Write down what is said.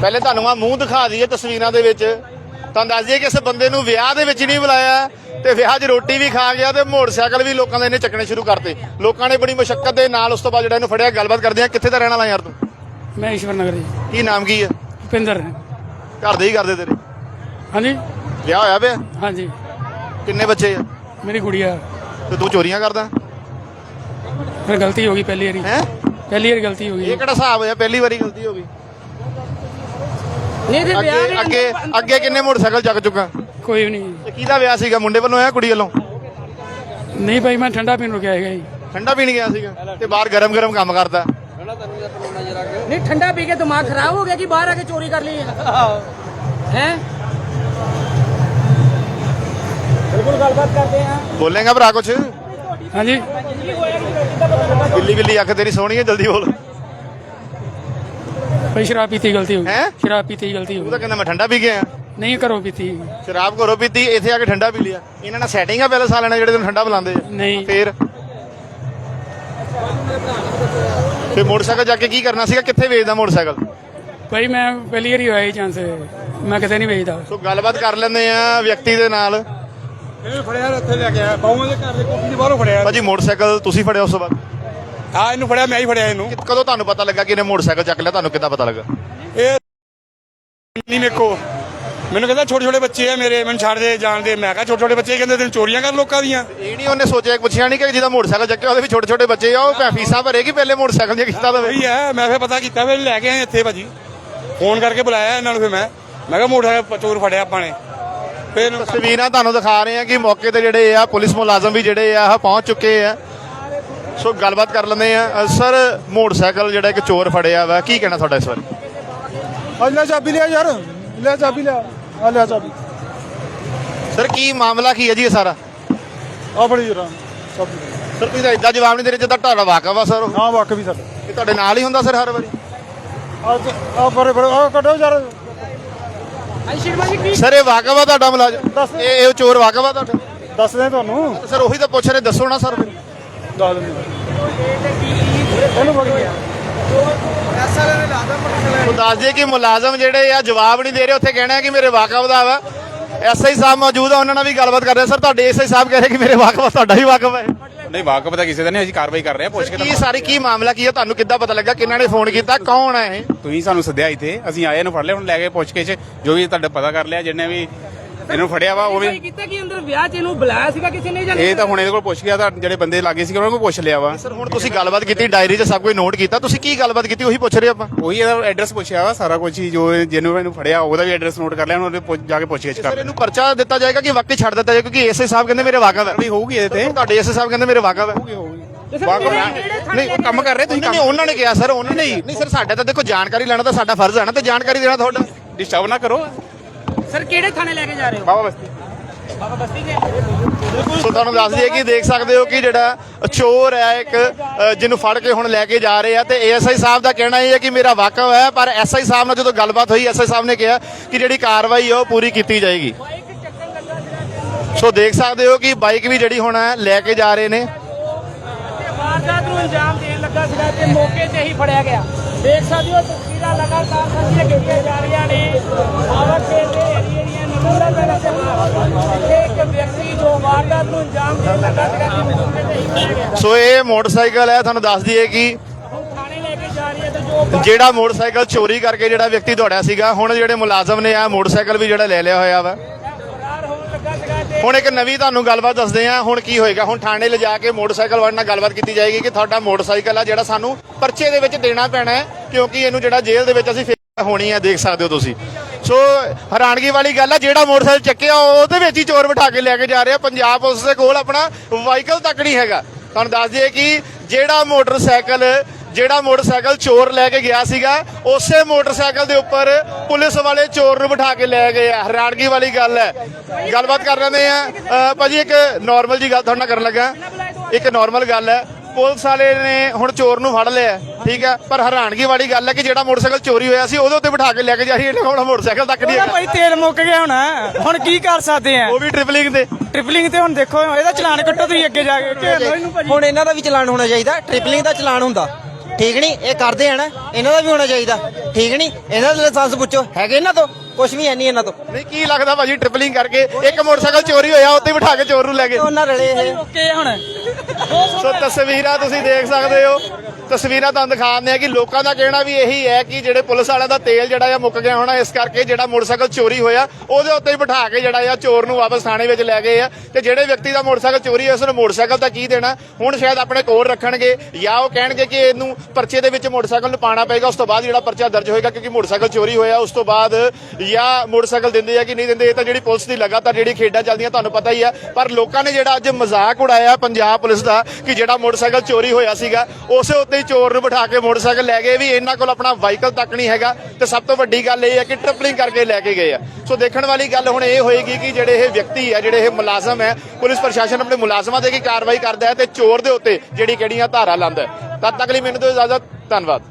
ਪਹਿਲੇ ਤੁਹਾਨੂੰ ਆ ਮੂੰਹ ਦਿਖਾ ਦਈਏ ਤਸਵੀਰਾਂ ਦੇ ਵਿੱਚ। ਤੁਹਾਨੂੰ ਦੱਸ ਦਈਏ ਕਿ ਇਸ ਬੰਦੇ ਨੂੰ ਵਿਆਹ ਦੇ ਵਿੱਚ ਨਹੀਂ ਬੁਲਾਇਆ ਤੇ ਵਿਆਹ 'ਚ ਰੋਟੀ ਵੀ ਖਾ ਗਿਆ ਤੇ ਮੋਟਰਸਾਈਕਲ ਵੀ ਲੋਕਾਂ ਦੇ ਇਹਨੇ ਚੱਕਣੇ ਸ਼ੁਰੂ ਕਰਤੇ। ਲੋਕਾਂ ਨੇ ਬੜੀ ਮੁਸ਼ਕਲ ਦੇ ਨਾਲ ਉਸ ਤੋਂ ਬਾਅਦ ਜਿਹੜਾ ਇਹਨੂੰ ਫੜਿਆ ਗੱਲਬਾਤ ਕਰਦੇ ਆ। ਕਿੱਥੇ ਦਾ ਰਹਿਣ ਵਾਲਾ ਯਾਰ ਤੂੰ? ਮੈਂ ਈਸ਼ਵਰ ਨਗਰ ਜੀ। ਕੀ ਨਾਮ ਕੀ ਹੈ? ਭੁਪਿੰਦਰ ਘਰ ਦੇ ਹੀ ਕਰਦੇ ਤੇਰੇ? ਹਾਂਜੀ। ਵਿਆਹ ਹੋਇਆ ਪਿਆ? ਹਾਂਜੀ। ਕਿੰਨੇ ਬੱਚੇ ਆ? ਮੇਰੀ ਗੁੜੀਆ ਤੇ ਤੂੰ ਚੋਰੀਆਂ ਕਰਦਾ? ਫਿਰ ਗਲਤੀ ਹੋ ਗਈ ਪਹਿਲੀ ਵਾਰੀ। ਹੈ? ਪਹਿਲੀ ਵਾਰੀ ਗਲਤੀ ਹੋ ਇਹ ਗਈ ਕਿਹੜਾ ਹਿਸਾਬ ਹੋਇਆ? ਪਹਿਲੀ ਵਾਰੀ ਗਲਤੀ ਹੋ ਗਈ। ਨਹੀਂ ਤੇ ਵਿਆਹ ਅੱਗੇ ਦੇ ਅੱਗੇ ਅੱਗੇ ਕਿੰਨੇ ਮੋਟਰਸਾਈਕਲ ਚੱਕ ਚੁੱਕਾ? ਕੋਈ ਵੀ ਨਹੀਂ। ਤੇ ਕਿਹਦਾ ਵਿਆਹ ਸੀਗਾ? ਮੁੰਡੇ ਵੱਲੋਂ ਆਇਆ ਕੁੜੀ ਵੱਲੋਂ? ਨਹੀਂ ਭਾਈ ਮੈਂ ਠੰਡਾ ਪੀਣ ਰੁਕਿਆ ਹੈਗਾ ਜੀ। ਠੰਡਾ ਪੀਣ ਗਿਆ ਸੀਗਾ? ਤੇ ਬਾਹਰ ਗਰਮ ਗਰਮ ਕੰਮ ਕਰਦਾ? ਨਹੀਂ ਠੰਡਾ ਪੀ ਕੇ ਦਿਮਾਗ ਖਰਾਬ ਹੋ ਗਿਆ ਕਿ ਬਾਹਰ ਆ ਕੇ ਚੋਰੀ ਕਰ ਲਈ ਹੈ? ਬਿਲਕੁਲ ਗੱਲਬਾਤ ਕਰਦੇ ਆ। ਬੋਲੇਗਾ ਭਰਾ ਕੁਛ? ਹਾਂਜੀ। ਬਿੱਲੀ ਬਿੱਲੀ ਅੱਖ ਤੇਰੀ ਸੋਹਣੀ ਹੈ ਜਲਦੀ ਬੋਲ। ਭਾਈ ਸ਼ਰਾਬ ਪੀਤੀ ਗਲਤੀ ਹੋ ਗਈ। ਹੈਂ? ਸ਼ਰਾਬ ਪੀਤੀ ਗਲਤੀ ਹੋ ਤੂੰ ਤਾਂ ਕਹਿੰਦਾ ਮੈਂ ਠੰਡਾ ਪੀ ਗਿਆ ਨਹੀਂ ਘਰੋਂ ਪੀਤੀ। ਸ਼ਰਾਬ ਘਰੋਂ ਪੀਤੀ ਇੱਥੇ ਆ ਕੇ ਠੰਡਾ ਪੀ ਲਿਆ। ਇਹਨਾਂ ਨਾਲ ਸੈਟਿੰਗ ਆ ਪਹਿਲੇ ਸਾਲਾਂ ਨਾਲ ਜਿਹੜੇ ਤੈਨੂੰ ਠੰਡਾ ਬੁਲਾਉਂਦੇ ਆ। ਨਹੀਂ। ਫੇਰ? ਤੇ ਮੋਟਰਸਾਈਕਲ ਜਾ ਕੇ ਕੀ ਕਰਨਾ ਸੀਗਾ? ਕਿੱਥੇ ਵੇਚਦਾ ਮੋਟਰਸਾਈਕਲ? ਭਾਈ ਮੈਂ ਪਹਿਲੀ ਵਾਰੀ ਹੋਇਆ ਇਹ ਚਾਂਸ ਮੈਂ ਕਿਤੇ ਨਹੀਂ ਵੇਚਦਾ। ਸੋ ਗੱਲਬਾਤ ਕਰ ਲੈਂਦੇ ਆ ਵਿਅਕਤੀ ਦੇ ਨਾਲ। ਇਹਨੂੰ ਫੜਿਆ ਇੱਥੇ ਲੈ ਕੇ ਆਇਆ। ਬਾਹੂਆਂ ਦੇ ਘਰ ਦੇ ਕੋਠੀ ਦੇ ਬਾਹਰੋਂ ਫੜਿਆ। ਭਾਜੀ ਮੋਟਰਸਾਈਕਲ ਤੁਸੀਂ ਫੜਿਆ ਉਸ ਤੋਂ ਬਾਅਦ? ਹਾਂ ਇਹਨੂੰ ਫੜਿਆ ਮੈਂ ਹੀ ਫੜਿਆ ਇਹਨੂੰ। ਕਦੋਂ ਤੁਹਾਨੂੰ ਪਤਾ ਲੱਗਾ ਕਿ ਇਹਨੇ ਮੋਟਰਸਾਈਕਲ ਚੱਕ ਲਿਆ? ਤੁਹਾਨੂੰ ਕਿੱਦਾਂ ਪਤਾ ਲੱਗਾ? ਇਹ ਨਹੀਂ ਮੇਰੇ ਕੋ ਮੈਨੂੰ ਕਹਿੰਦਾ ਛੋਟੇ ਛੋਟੇ ਬੱਚੇ ਆ ਮੇਰੇ ਮੈਨੂੰ ਛੱਡ ਦੇ ਜਾਣ ਦੇ। ਮੈਂ ਕਿਹਾ ਛੋਟੇ ਛੋਟੇ ਬੱਚੇ ਕਹਿੰਦੇ ਤੈਨੂੰ ਚੋਰੀਆਂ ਕਰ ਲੋਕਾਂ ਦੀਆਂ। ਇਹ ਨਹੀਂ ਉਹਨੇ ਸੋਚਿਆ ਪੁੱਛਿਆ ਨਹੀਂ ਕਿ ਜਿਹਦਾ ਮੋਟਰਸਾਈਕਲ ਚੱਕਿਆ ਉਹਦੇ ਵੀ ਛੋਟੇ ਛੋਟੇ ਬੱਚੇ ਆ ਉਹ ਭੈ ਫੀਸਾਂ ਭਰੇਗੀ ਪਹਿਲੇ ਮੋਟਰਸਾਈਕਲ ਦੀਆਂ ਕਿਸ਼ਤਾਂ ਦੇਵੇ ਉਹੀ ਹੈ ਮੈਂ ਫਿਰ ਪਤਾ ਕੀਤਾ ਫਿਰ ਲੈ ਕੇ ਆਏ ਇੱਥੇ ਭਾਜੀ। ਫੋਨ ਕਰਕੇ ਬੁਲਾਇਆ ਇਹਨਾਂ ਨੂੰ ਫਿਰ ਮੈਂ। ਮੈਂ ਕਿਹਾ ਮੋਟਰਸਾਈਕਲ ਚੋਰ ਫੜਿਆ ਆਪਾਂ ਨੇ। ਫਿਰ ਤਸਵੀਰਾਂ ਤੁਹਾਨੂੰ ਦਿਖਾ ਰਹੇ ਆ ਕਿ ਮੌਕੇ ਤੇ ਜਿਹੜੇ ਆ ਪੁਲਿਸ ਮੁਲਾਜ਼ਮ ਵੀ ਜਿਹੜੇ ਆ ਪਹੁੰਚ ਚੁੱਕੇ ਆ। ਸੋ ਗੱਲਬਾਤ ਕਰ ਲੈਂਦੇ ਆ ਸਰ ਮੋਟਰਸਾਈਕਲ ਜਿਹੜਾ ਇੱਕ ਚੋਰ ਫੜਿਆ ਵਾ ਕੀ ਕਹਿਣਾ ਤੁਹਾਡਾ ਇਸ ਬਾਰੇ? ਲੈ ਚਾਬੀ ਲਿਆ ਯਾਰ ਲੈ ਚਾਬੀ ਲਿਆ ਆ ਲੈ ਚਾਬੀ। ਸਰ ਕੀ ਮਾਮਲਾ ਕੀ ਹੈ ਜੀ ਇਹ ਸਾਰਾ? ਆ ਫੜੀ ਜਰਾ ਚਾਬੀ। ਸਰ ਤੁਸੀਂ ਤਾਂ ਇਦਾਂ ਜਵਾਬ ਨਹੀਂ ਦੇ ਰਹੇ ਜਿੱਦਾਂ ਤੁਹਾਡਾ ਵਾਕਫ ਆ ਸਰ। ਉਹ। ਹਾਂ ਵਾਕ ਵੀ ਸਾਡਾ। ਇਹ ਤੁਹਾਡੇ ਨਾਲ ਹੀ ਹੁੰਦਾ ਸਰ ਹਰ ਵਾਰੀ? ਆ ਆ ਬਰੇ ਬਰੇ ਆ ਕੱਢੋ ਯਾਰ। ਸਰ ਇਹ ਵਾਕਫ ਆ ਤੁਹਾਡਾ ਮੁਲਾਜ਼ਮ? ਦੱਸ। ਇਹ ਇਹ ਚੋਰ ਵਾਕਫ ਆ ਤੁਹਾਡਾ? ਦੱਸ ਦੇ ਤੁਹਾਨੂੰ। ਸਰ ਉਹੀ ਤਾਂ ਪੁੱਛ ਰਹੇ ਦੱਸੋ ਨਾ ਸਰ ਫਿਰ ਦੱਸ ਦਿੰਦੇ ਇਹਨੂੰ ਫੜ ਗਿਆ ਉਹ ਦੱਸ ਦਈਏ ਕਿ ਮੁਲਾਜ਼ਮ ਜਿਹੜੇ ਆ ਜਵਾਬ ਨਹੀਂ ਦੇ ਰਹੇ। ਉੱਥੇ ਕਹਿਣਾ ਕਿ ਮੇਰੇ ਵਾਕਫ ਦਾ ਵਾ। ਐਸਆਈ ਸਾਹਿਬ ਮੌਜੂਦ ਆ ਉਹਨਾਂ ਨਾਲ ਵੀ ਗੱਲਬਾਤ ਕਰ ਰਹੇ ਸਰ ਤੁਹਾਡੇ ਐਸਆਈ ਸਾਹਿਬ ਕਹਿ ਰਹੇ ਕਿ ਮੇਰੇ ਵਾਕਫ ਤੁਹਾਡਾ ਵੀ ਵਾਕਫ ਹੈ ਨਹੀਂ ਵਾਕਫ ਤਾਂ ਕਿਸੇ ਦਾ ਨਹੀਂ ਅਸੀਂ ਕਾਰਵਾਈ ਕਰ ਰਹੇ ਹਾਂ ਪੁੱਛ ਕੇ ਕੀ ਸਾਰੀ ਕੀ ਮਾਮਲਾ ਕੀ ਹੈ ਤੁਹਾਨੂੰ ਕਿੱਦਾਂ ਪਤਾ ਲੱਗਾ? ਕਿਹਨਾਂ ਨੇ ਫੋਨ ਕੀਤਾ? ਕੌਣ ਹੈ ਇਹ? ਤੁਸੀਂ ਸਾਨੂੰ ਸੱਦਿਆ ਇੱਥੇ। ਅਸੀਂ ਆਏ ਇਹਨੂੰ ਫੜ ਲਿਆ ਹੁਣ ਲੈ ਕੇ ਪੁੱਛ ਕੇ ਜੋ ਵੀ ਤੁਹਾਡਾ ਪਤਾ ਕਰ ਲਿਆ ਜਿਹਨੇ ਵੀ ਇਹਨੂੰ ਫੜਿਆ ਵਾ ਉਹ ਵੀ ਕੀਤਾ ਕਿ ਅੰਦਰ ਵਿਆਹ ਚ ਇਹਨੂੰ ਬੁਲਾਇਆ ਸੀਗਾ ਕਿਸੇ ਨੇ ਜਾਂ ਇਹ ਤਾਂ ਹੁਣ ਇਹਦੇ ਕੋਲ ਪੁੱਛ ਗਿਆ ਤਾਂ ਜਿਹੜੇ ਬੰਦੇ ਲਾਗੇ ਸੀ ਉਹਨਾਂ ਕੋਲ ਪੁੱਛ ਲਿਆ ਵਾ। ਸਰ ਹੁਣ ਤੁਸੀਂ ਗੱਲਬਾਤ ਕੀਤੀ ਡਾਇਰੀ 'ਚ ਸਭ ਕੁਝ ਨੋਟ ਕੀਤਾ ਤੁਸੀਂ ਕੀ ਗੱਲਬਾਤ ਕੀਤੀ ਉਹੀ ਪੁੱਛ ਰਹੇ ਆਪਾਂ। ਉਹੀ ਇਹਦਾ ਐਡਰੈਸ ਪੁੱਛਿਆ ਵਾ ਸਾਰਾ ਕੁਝ ਹੀ ਜੋ ਜਿਹਨੂੰ ਇਹਨੂੰ ਫੜਿਆ ਉਹਦਾ ਵੀ ਐਡਰੈਸ ਨੋਟ ਕਰ ਲਿਆ ਹੁਣ ਉਹਦੇ ਪੁੱਛ- ਜਾ ਕੇ ਪੁੱਛ ਗਿੱਛ ਕਰ ਸਰ ਇਹਨੂੰ ਪਰਚਾ ਦਿੱਤਾ ਜਾਏਗਾ ਕਿ ਵਾਕਈ ਛੱਡ ਦਿੱਤਾ ਜਾਏਗਾ ਕਿਉਂਕਿ ਐਸਆਈ ਸਾਹਿਬ ਕਹਿੰਦੇ ਮੇਰੇ ਵਾਕਫ ਹੈ ਵੀ ਹੋਊਗੀ ਇਹਦੇ ਤੇ। ਤੁਹਾਡੇ ਐਸਆਈ ਸਾਹਿਬ ਕਹਿੰਦੇ ਮੇਰੇ ਵਾਕਫ ਹੈ ਵਾਕਫ ਨਹੀਂ ਉਹ ਕੰਮ ਕਰ ਰਹੇ ਤੁਸੀਂ ਨਹੀਂ ਨਹੀਂ ਉਹਨਾਂ ਨੇ ਕਿਹਾ ਸਰ ਉਹਨਾਂ ਨੇ ਨਹੀਂ ਸਰ ਸਾਡੇ ਤਾਂ ਦੇਖੋ ਜਾਣਕਾਰੀ ਲੈਣਾ ਤਾਂ ਸਾਡਾ ਫਰਜ਼ ਹੈ ਨਾ ਤੇ ਜਾਣਕਾਰੀ ਦੇਣਾ ਤੁਹਾਡਾ। ਡਿਸਟਰਬ ਨਾ ਕਰੋ। ਸਰ ਕਿਹੜੇ ਥਾਣੇ ਲੈ ਕੇ ਜਾ ਰਹੇ ਹੋ? ਬਾਬਾ ਬਸਤੀ। ਬਾਬਾ ਬਸਤੀ ਦੇ? ਸੋ ਤੁਹਾਨੂੰ ਦੱਸ ਦਈਏ ਕਿ ਦੇਖ ਸਕਦੇ ਹੋ ਕਿ ਜਿਹੜਾ ਚੋਰ ਹੈ ਇੱਕ ਜਿਹਨੂੰ ਫੜ ਕੇ ਹੁਣ ਲੈ ਕੇ ਜਾ ਰਹੇ ਆ ਤੇ ਏਐਸਆਈ ਸਾਹਿਬ ਦਾ ਕਹਿਣਾ ਇਹ ਹੈ ਕਿ ਮੇਰਾ ਵਾਕਫ ਹੈ ਪਰ ਐਸਆਈ ਸਾਹਿਬ ਨਾਲ ਜਦੋਂ ਗੱਲਬਾਤ ਹੋਈ ਐਸਆਈ ਸਾਹਿਬ ਨੇ ਕਿਹਾ ਕਿ ਜਿਹੜੀ ਕਾਰਵਾਈ ਹੈ ਉਹ ਪੂਰੀ ਕੀਤੀ ਜਾਏਗੀ। ਸੋ ਦੇਖ ਸਕਦੇ ਹੋ ਕਿ ਬਾਈਕ ਵੀ ਜਿਹੜੀ ਹੁਣ ਲੈ ਕੇ ਜਾ ਰਹੇ ਨੇ। ਵਾਰਦਾਤ ਨੂੰ ਅੰਜਾਮ ਦੇਣ ਲੱਗਾ ਸੀਗਾ ਤੇ ਮੌਕੇ ਤੇ ਹੀ ਫੜਿਆ ਗਿਆ। ਦੇਖ ਸਕਦੇ ਹੋ ਤਸਵੀਰਾਂ ਲਗਾਤਾਰ ਸਾਂਝੀਆਂ ਕੀਤੀਆਂ ਜਾ ਰਹੀਆਂ ਨੇ। ਆਵਕ ਦੇ ਏਰੀਏ ਦੀਆਂ ਨਮੂਨਾ ਪੈਣਾ ਤੇ ਇੱਕ ਵਿਅਕਤੀ ਜੋ ਵਾਰਦਾਤ ਨੂੰ ਅੰਜਾਮ ਦੇਣ ਲੱਗਾ ਸੀਗਾ ਤੇ ਮੌਕੇ ਤੇ ਹੀ ਫੜਿਆ ਗਿਆ। ਸੋ ਇਹ ਮੋਟਰਸਾਈਕਲ ਹੈ ਤੁਹਾਨੂੰ ਦੱਸ ਦਈਏ ਕਿ ਜਿਹੜਾ ਮੋਟਰਸਾਈਕਲ ਚੋਰੀ ਕਰਕੇ ਜਿਹੜਾ ਵਿਅਕਤੀ ਦੌੜਿਆ ਸੀਗਾ ਹੁਣ ਜਿਹੜੇ ਮੁਲਾਜ਼ਮ ਨੇ ਆ ਮੋਟਰਸਾਈਕਲ ਵੀ ਜਿਹੜਾ ਲੈ ਲਿਆ ਹੋਇਆ ਵਾ। ਹੁਣ ਇੱਕ ਨਵੀਂ ਤੁਹਾਨੂੰ ਗੱਲਬਾਤ ਦੱਸਦੇ ਆ ਹੁਣ ਕੀ ਹੋਏਗਾ? ਹੁਣ ਥਾਣੇ ਲਿਜਾ ਕੇ ਮੋਟਰਸਾਈਕਲ ਵਾਲੇ ਨਾਲ ਗੱਲਬਾਤ ਕੀਤੀ ਜਾਏਗੀ ਕਿ ਤੁਹਾਡਾ ਮੋਟਰਸਾਈਕਲ ਆ ਜਿਹੜਾ ਸਾਨੂੰ ਪਰਚੇ ਦੇ ਵਿੱਚ ਦੇਣਾ ਪੈਣਾ ਹੈ, ਕਿਉਂਕਿ ਇਹਨੂੰ ਜਿਹੜਾ ਜੇਲ੍ਹ ਦੇ ਵਿੱਚ ਅਸੀਂ ਫੇਰ ਹੋਣੀ ਆ ਦੇਖ ਸਕਦੇ ਹੋ ਤੁਸੀਂ। ਸੋ ਹੈਰਾਨਗੀ ਵਾਲੀ ਗੱਲ ਆ, ਜਿਹੜਾ ਮੋਟਰਸਾਈਕਲ ਚੱਕਿਆ, ਉਹਦੇ ਵਿੱਚ ਹੀ ਚੋਰ ਬਿਠਾ ਕੇ ਲੈ ਕੇ ਜਾ ਰਿਹਾ। ਪੰਜਾਬ ਪੁਲਿਸ ਦੇ ਕੋਲ ਆਪਣਾ ਵਾਹੀਕਲ ਤੱਕ ਨਹੀਂ ਹੈਗਾ। ਤੁਹਾਨੂੰ ਦੱਸ ਦਈਏ ਕਿ ਜਿਹੜਾ ਮੋਟਰਸਾਈਕਲ ਜਿਹੜਾ ਮੋਟਰਸਾਈਕਲ ਚੋਰ ਲੈ ਕੇ ਗਿਆ ਸੀਗਾ ਉਸੇ ਮੋਟਰਸਾਈਕਲ ਦੇ ਉੱਪਰ ਪੁਲਿਸ ਵਾਲੇ ਚੋਰ ਨੂੰ ਬਿਠਾ ਕੇ ਲੈ ਗਏ ਆ। ਹੈਰਾਨਗੀ ਵਾਲੀ ਗੱਲ ਹੈ। ਗੱਲਬਾਤ ਕਰ ਲੈਂਦੇ ਆ। ਭਾਜੀ ਇੱਕ ਨਾਰਮਲ ਜੀ ਗੱਲ ਤੁਹਾਡੇ ਨਾਲ ਕਰਨ ਲੱਗਾ। ਇੱਕ ਨਾਰਮਲ ਗੱਲ ਹੈ। ਪੁਲਿਸ ਵਾਲੇ ਨੇ ਹੁਣ ਚੋਰ ਨੂੰ ਫੜ ਲਿਆ ਠੀਕ ਹੈ? ਪਰ ਹੈਰਾਨਗੀ ਵਾਲੀ ਗੱਲ ਹੈ ਕਿ ਜਿਹੜਾ ਮੋਟਰਸਾਈਕਲ ਚੋਰੀ ਹੋਇਆ ਸੀ ਉਹਦੇ ਉੱਤੇ ਬਿਠਾ ਕੇ ਲੈ ਕੇ ਜਾ ਰਹੀ ਇਹਨਾਂ ਕੋਲ ਮੋਟਰਸਾਈਕਲ ਤੱਕ ਨਹੀਂ ਭਾਈ ਤੇਲ ਮੁੱਕ ਗਿਆ ਹੁਣ। ਹੁਣ ਕੀ ਕਰ ਸਕਦੇ ਆ? ਉਹ ਵੀ ਟ੍ਰਿਪਲਿੰਗ ਤੇ। ਟ੍ਰਿਪਲਿੰਗ ਤੇ ਹੁਣ ਦੇਖੋ ਇਹਦਾ ਚਲਾਨ ਕੱਟੋ ਤੁਸੀਂ ਅੱਗੇ ਜਾ ਕੇ। ਹੁਣ ਇਹਨਾਂ ਦਾ ਵੀ ਚਲਾਨ ਹੋਣਾ ਚਾਹੀਦਾ। ਟ੍ਰਿਪਲਿੰਗ ਦਾ ਚਲਾਨ ਹੁੰਦਾ। ਠੀਕ ਨਹੀਂ ਇਹ ਕਰਦੇ ਆ ਨਾ ਇਹਨਾਂ ਦਾ ਵੀ ਹੋਣਾ ਚਾਹੀਦਾ। ਠੀਕ ਨਹੀਂ ਇਹਨਾਂ ਦਾ ਲਾਇਸੈਂਸ ਪੁੱਛੋ ਹੈਗੇ ਇਹਨਾਂ ਤੋਂ? ਕੁਝ ਵੀ ਹੈ ਨਹੀਂ ਇਹਨਾਂ ਤੋਂ। ਨਹੀਂ ਕੀ ਲੱਗਦਾ ਭਾਜੀ ਟ੍ਰਿਪਲਿੰਗ ਕਰਕੇ ਇੱਕ ਮੋਟਰਸਾਈਕਲ ਚੋਰੀ ਹੋਇਆ ਉੱਤੇ ਬਿਠਾ ਕੇ ਚੋਰ ਨੂੰ ਲੈ ਗਏ? ਉਹਨਾਂ ਰਲੇ ਇਹ। ਓਕੇ ਹੁਣ। ਸੋ ਤਸਵੀਰਾਂ ਤੁਸੀਂ ਦੇਖ ਸਕਦੇ ਹੋ। ਤਸਵੀਰਾਂ ਤੁਹਾਨੂੰ ਦਿਖਾਉਂਦੇ ਆ ਕਿ ਲੋਕਾਂ ਦਾ ਕਹਿਣਾ ਵੀ ਇਹੀ ਹੈ ਕਿ ਜਿਹੜੇ ਪੁਲਿਸ ਵਾਲਿਆਂ ਦਾ ਤੇਲ ਜਿਹੜਾ ਆ ਮੁੱਕ ਗਿਆ ਹੋਣਾ, ਇਸ ਕਰਕੇ ਜਿਹੜਾ ਮੋਟਰਸਾਈਕਲ ਚੋਰੀ ਹੋਇਆ, ਉਹਦੇ ਉੱਤੇ ਹੀ ਬਿਠਾ ਕੇ ਜਿਹੜਾ ਆ ਚੋਰ ਨੂੰ ਵਾਪਸ ਥਾਣੇ ਵਿੱਚ ਲੈ ਗਏ ਆ। ਤੇ ਜਿਹੜੇ ਵਿਅਕਤੀ ਦਾ ਮੋਟਰਸਾਈਕਲ ਚੋਰੀ ਹੋਇਆ ਉਸ ਨੂੰ ਮੋਟਰਸਾਈਕਲ ਤਾਂ ਕੀ ਦੇਣਾ? ਹੁਣ ਸ਼ਾਇਦ ਆਪਣੇ ਕੋਲ ਰੱਖਣਗੇ ਜਾਂ ਉਹ ਕਹਿਣਗੇ ਕਿ ਇਹਨੂੰ ਪਰਚੇ ਦੇ ਵਿੱਚ ਮੋਟਰਸਾਈਕਲ ਨੂੰ ਪਾਣਾ ਪਏਗਾ, ਉਸ ਤੋਂ ਬਾਅਦ ਜਿਹੜਾ ਪਰਚਾ ਦਰਜ ਹੋਏਗਾ, ਕਿਉਂਕਿ ਮੋਟਰਸਾਈਕਲ ਚੋਰੀ ਹੋਇਆ, ਉਸ ਤੋਂ ਬਾਅਦ ਜਾਂ ਮੋਟਰਸਾਈਕਲ ਦਿੰਦੇ ਆ ਕਿ ਨਹੀਂ ਦਿੰਦੇ, ਇਹ ਤਾਂ ਜਿਹੜੀ ਪੁਲਿਸ ਦੀ ਲਗਾਤਾਰ ਜਿਹੜੀ ਖੇਡਾਂ ਚੱਲਦੀਆਂ, ਤੁਹਾਨੂੰ ਪਤਾ ਹੀ ਆ। ਪਰ ਲੋਕਾਂ ਨੇ ਜਿਹੜਾ ਅੱਜ ਮਜ਼ਾਕ ਉਡਾਇਆ ਪੰਜਾਬ ਪੁਲਿਸ ਦਾ ਕਿ ਜਿਹੜਾ ਮੋਟਰਸਾਈਕਲ ਚੋਰੀ ਹੋਇਆ ਸੀਗਾ, ਉਸੇ ਉੱਤੇ ਹੀ ਚੋਰ ਨੂੰ ਬਿਠਾ ਕੇ ਮੋਟਰਸਾਈਕਲ ਲੈ ਗਏ ਵੀ ਇਹਨਾਂ ਕੋਲ ਆਪਣਾ ਵਾਹੀਕਲ ਤੱਕ ਨਹੀਂ ਹੈਗਾ ਤੇ ਸਭ ਤੋਂ ਵੱਡੀ ਗੱਲ ਇਹ ਹੈ ਕਿ ਟ੍ਰਿਪਲਿੰਗ ਕਰਕੇ ਲੈ ਕੇ ਗਏ ਆ। ਸੋ ਦੇਖਣ ਵਾਲੀ ਗੱਲ ਹੁਣ ਇਹ ਹੋਏਗੀ ਕਿ ਜਿਹੜੇ ਇਹ ਵਿਅਕਤੀ ਆ, ਜਿਹੜੇ ਇਹ ਮੁਲਾਜ਼ਮ ਹੈ, ਪੁਲਿਸ ਪ੍ਰਸ਼ਾਸਨ ਆਪਣੇ ਮੁਲਾਜ਼ਮਾਂ ਤੇ ਕੀ ਕਾਰਵਾਈ ਕਰਦਾ ਹੈ ਤੇ ਚੋਰ ਦੇ ਉੱਤੇ ਜਿਹੜੀ ਕਿਹੜੀਆਂ ਧਾਰਾ ਲਾਉਂਦਾ ਹੈ। ਤਦ ਤੱਕ ਲਈ ਮੈਨੂੰ ਤੋਂ ਇਜਾਜ਼ਤ, ਧੰਨਵਾਦ।